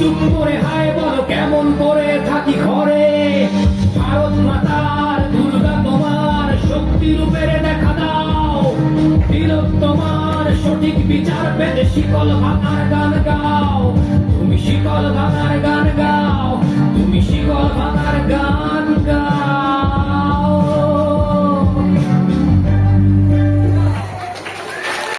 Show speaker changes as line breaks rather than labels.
চুপ করে হায় বলো, কেমন করে থাকি ঘরে? ভারত মাতার দুর্গা তোমার শক্তি রূপের দেখা দাও। তিলক তোমার সঠিক বিচার পেতে শিকল ভাঙার গান গাও। তুমি শিকল ভাঙার গান গাও, তুমি শিকল ভাঙার গান